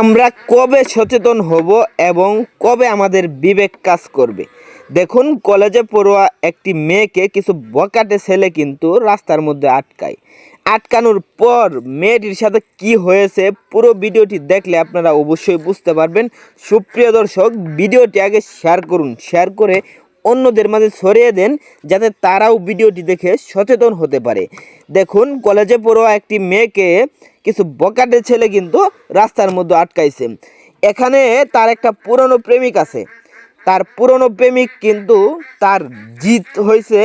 আমরা কবে সচেতন হব এবং কবে আমাদের বিবেক কাজ করবে? দেখুন, কলেজে পড়ুয়া একটি মেয়েকে কিছু বকাটে ছেলে কিন্তু রাস্তার মধ্যে আটকায়। আটকানোর পর মেয়েটির সাথে কি হয়েছে পুরো ভিডিওটি দেখলে আপনারা অবশ্যই বুঝতে পারবেন। সুপ্রিয় দর্শক, ভিডিওটি আগে শেয়ার করুন। শেয়ার করে অন্যদের মাঝে ছড়িয়ে দেন যাতে তারাও ভিডিওটি দেখে সচেতন হতে পারে। দেখুন, কলেজে পড়ুয়া একটি মেয়েকে কিছু বকাটে ছেলে কিন্তু রাস্তার মধ্যে আটকাইছে। এখানে তার একটা পুরনো প্রেমিক আছে। তার পুরনো প্রেমিক কিন্তু তার জিত হয়েছে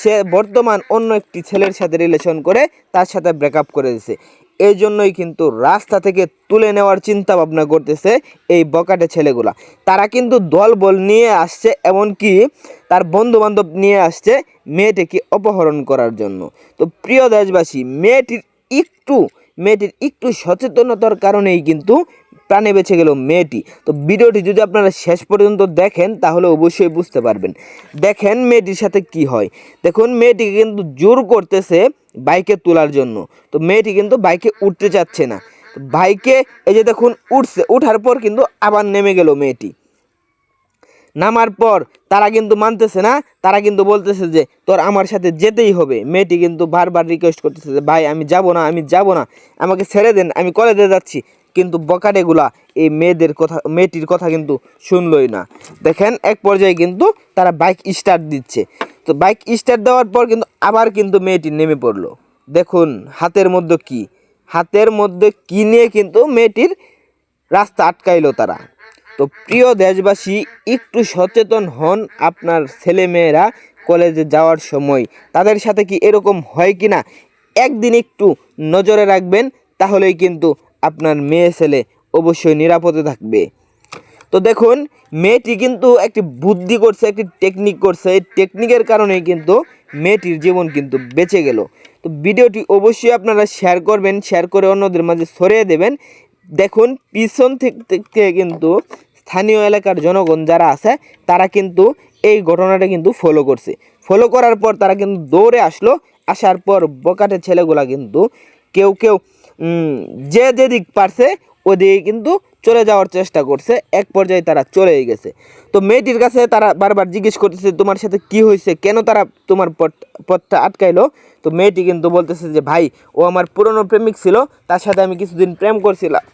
সে বর্তমান অন্য একটি ছেলের সাথে রিলেশন করে, তার সাথে ব্রেকআপ করে দিয়েছে এই জন্যই কিন্তু রাস্তা থেকে তুলে নেওয়ার চিন্তা ভাবনা করতেছে এই বকাটে ছেলেগুলা। তারা কিন্তু দল বল নিয়ে আসছে, এমনকি তার বন্ধু বান্ধব নিয়ে আসছে মেয়েটিকে অপহরণ করার জন্য। তো প্রিয় দেশবাসী, মেয়েটির একটু মেয়েটির একটু সচেতনতার কারণেই কিন্তু প্রাণে বেঁচে গেল মেয়েটি। তো ভিডিওটি যদি আপনারা শেষ পর্যন্ত দেখেন, তাহলে অবশ্যই বুঝতে পারবেন। দেখেন মেয়েটির সাথে কি হয়। দেখুন, মেয়েটিকে কিন্তু জোর করতেছে বাইকে তোলার জন্য। তো মেয়েটি কিন্তু বাইকে উঠতে চাচ্ছে না। বাইকে, এই যে দেখুন, উঠছে, উঠার পর কিন্তু আবার নেমে গেল মেয়েটি। নামার পর তারা কিন্তু মানতেছে না, তারা কিন্তু বলতেছে যে তোর আমার সাথে যেতেই হবে। মেয়েটি কিন্তু বারবার রিকোয়েস্ট করতেছে যে, ভাই, আমি যাব না, আমি যাব না। আমাকে ছেড়ে দেন, আমি কলেজে যাচ্ছি। কিন্তু বকাটেগুলা এই মেয়েদের কথা, মেয়েটির কথা কিন্তু শুনলই না। দেখেন, এক পর্যায়ে কিন্তু তারা বাইক স্টার্ট দিচ্ছে। তো বাইক স্টার্ট দেওয়ার পর কিন্তু আবার কিন্তু মেয়েটি নেমে পড়ল। দেখুন, হাতের মধ্যে কি? হাতের মধ্যে কি নিয়ে কিন্তু মেয়েটির রাস্তা আটকাইলো তারা। তো প্রিয় দেশবাসী, একটু সচেতন হন আপনার ছেলেমেয়েরা কলেজে যাওয়ার সময়। তাদের সাথে কি এরকম হয় কি না, একদিন একটু নজরে রাখবেন, তাহলেই কিন্তু আপনার মেয়ে ছেলে অবশ্যই নিরাপদে থাকবে। তো দেখুন, মেয়েটি কিন্তু একটি বুদ্ধি করছে, একটি টেকনিক করছে। এই টেকনিকের কারণেই কিন্তু মেয়েটির জীবন কিন্তু বেঁচে গেল। তো ভিডিওটি অবশ্যই আপনারা শেয়ার করবেন শেয়ার করে অন্যদের মাঝে ছড়িয়ে দেবেন। দেখুন, পিছন থেকে থেকে কিন্তু স্থানীয় এলাকার জনগণ যারা আছে, তারা কিন্তু এই ঘটনাটা কিন্তু ফলো করছে। ফলো করার পর তারা কিন্তু দৌড়ে আসলো, আসার পর বকাটে ছেলেগুলা কিন্তু কেউ কেউ যে যেদিক পারছে, ওদিকে কিন্তু চলে যাওয়ার চেষ্টা করছে, এক পর্যায়ে তারা চলেই গেছে। তো মেয়েটির কাছে তারা বারবার জিজ্ঞেস করতেছে, তোমার সাথে কি হয়েছে? কেন তারা তোমার পথ, পথটা আটকাইলো? তো মেয়েটি কিন্তু বলতেছে যে, ভাই, ও আমার পুরনো প্রেমিক ছিল, তার সাথে আমি কিছুদিন প্রেম করছিলাম।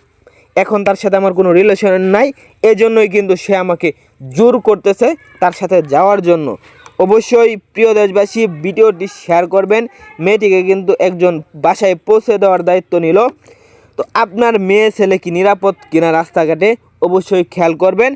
এখন তার সাথে আমার কোনো রিলেশন নাই, এজন্যই কিন্তু সে আমাকে জোর করতেছে তার সাথে যাওয়ার জন্য। অবশ্যই প্রিয় দেশবাসী, ভিডিওটি শেয়ার করবেন। মেয়েটিকে কিন্তু একজন বাসায় পৌঁছে দেওয়ার দায়িত্ব নিল। তো আপনার মেয়ে, ছেলে কি নিরাপদ কিনা রাস্তাঘাটে অবশ্যই খেয়াল করবেন।